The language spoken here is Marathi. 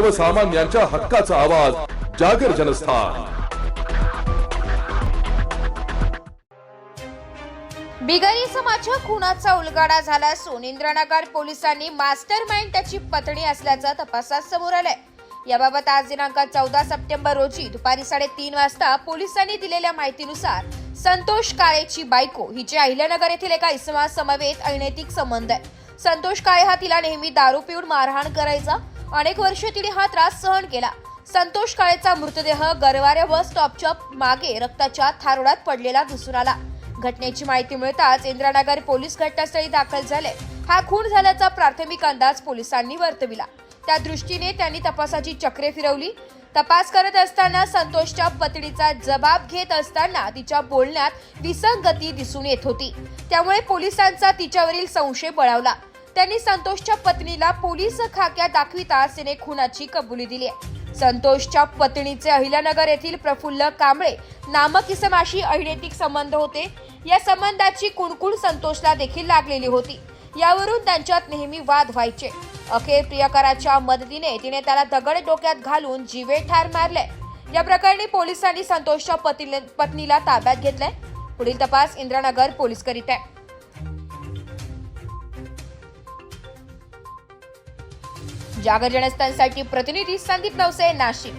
सर्वसामान्यांच्या हक्काचा आवाज जागर जनस्थान. बिगर समाजच्या खुनाचा उलगाडा झाला असून इंद्रनगर पोलिसांनी मास्टर माइंड त्याची पत्नी असल्याचं तपासात समोर आलंय. याबाबत आज दिनांक चौदा सप्टेंबर रोजी दुपारी साडेतीन वाजता पोलिसांनी दिलेल्या माहितीनुसार संतोष काळेची बायको हिचे अहिल्यानगर येथील एका इसमा समवेत अनैतिक संबंध आहे. संतोष काळे हा तिला नेहमी दारू पिऊन मारहाण करायचा अनेक वर्ष तिने हा त्रास सहन केला. संतोष काळेचा मृतदेह गरवारे बस स्टॉपच्या मागे रक्ताच्या थारोडात पडलेला दिसून आला. घटनेची माहिती मिळताच इंद्रानगर पोलीस घटनास्थळी दाखल झाले. हा खून झाल्याचा प्राथमिक अंदाज पोलिसांनी वर्तविला. त्या दृष्टीने त्यांनी तपासाची चक्रे फिरवली. तपास करत असताना संतोषच्या पत्नीचा जबाब घेत असताना तिच्या बोलण्यात विसंगती दिसून येत होती. त्यामुळे पोलिसांचा तिच्यावरील संशय बळावला. त्यांनी संतोषच्या पत्नीला पोलीस खाक्या दाखविताच तिने खुनाची कबुली दिली आहे. संतोषच्या पत्नीचे अहिल्यानगर येथील प्रफुल्ल कांबळे नामक इसमाशी अहिनेतिक संबंध होते. या संबंधाची कुणकुण संतोषला देखील लागलेली होती. यावरून त्यांच्यात नेहमी वाद व्हायचे. अखेर प्रियकराच्या मदतीने तिने त्याला दगड डोक्यात घालून जीवे ठार मारले. या प्रकरणी पोलिसांनी संतोषच्या पत्नीला ताब्यात घेतलंय. पुढील तपास इंद्रानगर पोलीस करीत आहे. जागर जनस्थानसाठी प्रतिनिधी संदीप नवसे नाशिक.